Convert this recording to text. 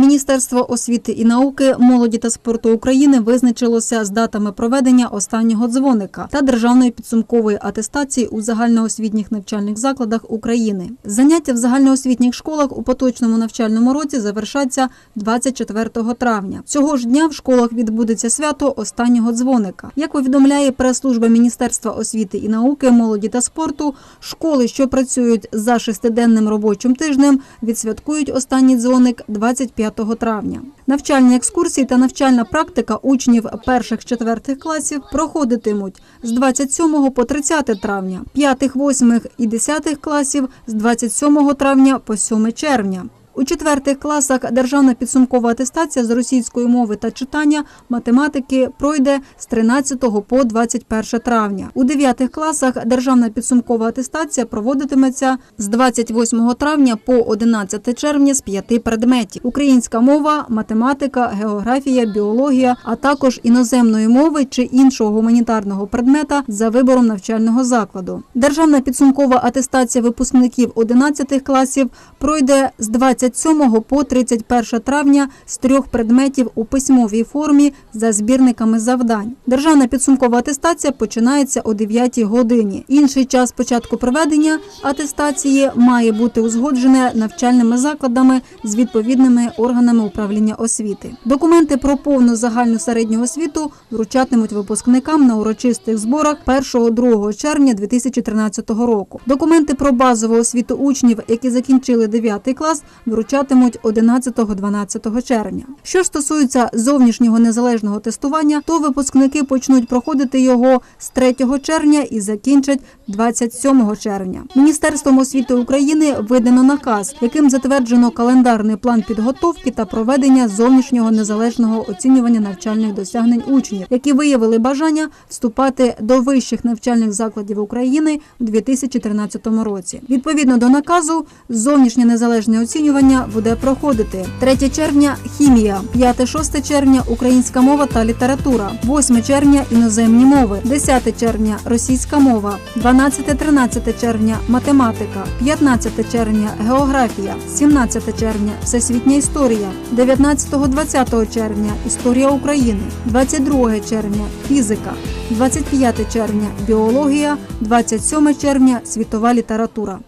Міністерство освіти і науки, молоді та спорту України визначилося з датами проведення останнього дзвоника та державної підсумкової атестації у загальноосвітніх навчальних закладах України. Заняття в загальноосвітніх школах у поточному навчальному році завершаться 24 травня. Цього ж дня в школах відбудеться свято останнього дзвоника. Як повідомляє прес-служба Міністерства освіти і науки, молоді та спорту, школи, що працюють за шестиденним робочим тижнем, відсвяткують останній дзвоник 25 травня. Навчальні екскурсії та навчальна практика учнів перших-четвертих класів проходитимуть з 27 по 30 травня, п'ятих, восьмих і десятих класів з 27 травня по 7 червня. У четвертих класах державна підсумкова атестація з російської мови та читання математики пройде з 13 по 21 травня. У дев'ятих класах державна підсумкова атестація проводитиметься з 28 травня по 11 червня з п'яти предметів: українська мова, математика, географія, біологія, а також іноземної мови чи іншого гуманітарного предмета за вибором навчального закладу. Державна підсумкова атестація випускників 11 класів пройде з 27 по 31 травня з трьох предметів у письмовій формі за збірниками завдань. Державна підсумкова атестація починається о 9 годині. Інший час початку проведення атестації має бути узгоджене навчальними закладами з відповідними органами управління освіти. Документи про повну загальну середню освіту вручатимуть випускникам на урочистих зборах 1-2 червня 2013 року. Документи про базову освіту учнів, які закінчили 9 клас, вручатимуть 11-12 червня. Що стосується зовнішнього незалежного тестування, то випускники почнуть проходити його з 3 червня і закінчать 27 червня. Міністерством освіти України видано наказ, яким затверджено календарний план підготовки та проведення зовнішнього незалежного оцінювання навчальних досягнень учнів, які виявили бажання вступати до вищих навчальних закладів України у 2013 році. Відповідно до наказу, зовнішнє незалежне оцінювання буде проходити 3 червня хімія, 5-6 червня українська мова та література, 8 червня іноземні мови, 10 червня російська мова, 12-13 червня математика, 15 червня географія, 17 червня всесвітня історія, 19-20 червня історія України, 22 червня фізика, 25 червня біологія, 27 червня світова література.